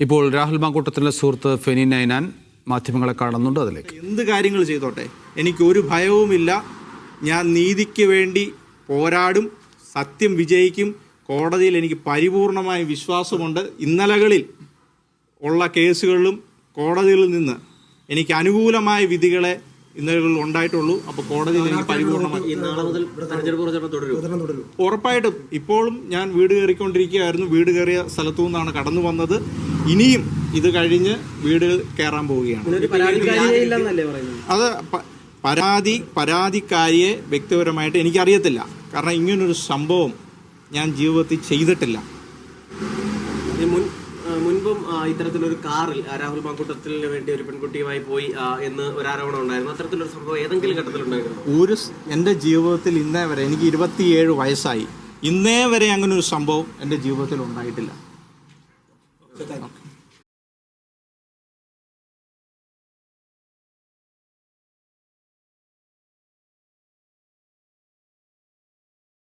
ഇപ്പോൾ രാഹുൽ മാങ്കൂട്ടത്തിന്റെ സുഹൃത്ത് ഫെനി നൈനാൻ മാധ്യമങ്ങളെ കാണുന്നുണ്ട് അതിലേക്ക്. എന്ത് കാര്യങ്ങൾ ചെയ്തോട്ടെ? എനിക്ക് ഒരു ഭയവുമില്ല. ഞാൻ നീതിക്ക് വേണ്ടി പോരാടും സത്യം വിജയിക്കും. കോടതിയിൽ എനിക്ക് പരിപൂർണമായ വിശ്വാസമുണ്ട്. ഇന്നലകളിൽ ഉള്ള കേസുകളിലും കോടതികളിൽ നിന്ന് എനിക്ക് അനുകൂലമായ വിധികളെ ഇന്നലകളിൽ ഉണ്ടായിട്ടുള്ളൂ. അപ്പോൾ കോടതിയിൽ എനിക്ക് പരിപൂർണമായി ഉറപ്പായിട്ടും ഇപ്പോഴും ഞാൻ വീട് കയറിക്കൊണ്ടിരിക്കുകയായിരുന്നു. വീട് കയറിയ സ്ഥലത്തു നിന്നാണ് കടന്നു വന്നത്. ഇനിയും ഇത് കഴിഞ്ഞ് വീട് കയറാൻ പോവുകയാണ്. അത് പരാതി പരാതിക്കാരിയെ വ്യക്തിപരമായിട്ട് എനിക്കറിയത്തില്ല. കാരണം ഇങ്ങനൊരു സംഭവം ഞാൻ ജീവിതത്തിൽ ചെയ്തിട്ടില്ല. മുൻപും ഇത്തരത്തിലൊരു കാറിൽ രാഹുൽ മാങ്കൂട്ടത്തിന് വേണ്ടി ഒരു പെൺകുട്ടിയുമായി പോയി എന്ന് ഒരു ആരോപണം ഉണ്ടായിരുന്നു. അത്തരത്തിലൊരു സംഭവം ഏതെങ്കിലും ഘട്ടത്തിലുണ്ടായിരുന്നു? ഒരു എന്റെ ജീവിതത്തിൽ ഇന്നേ വരെ എനിക്ക് ഇരുപത്തിയേഴ് വയസ്സായി. ഇന്നേ വരെ അങ്ങനെ ഒരു സംഭവം എന്റെ ജീവിതത്തിൽ ഉണ്ടായിട്ടില്ല. Okay. welcome.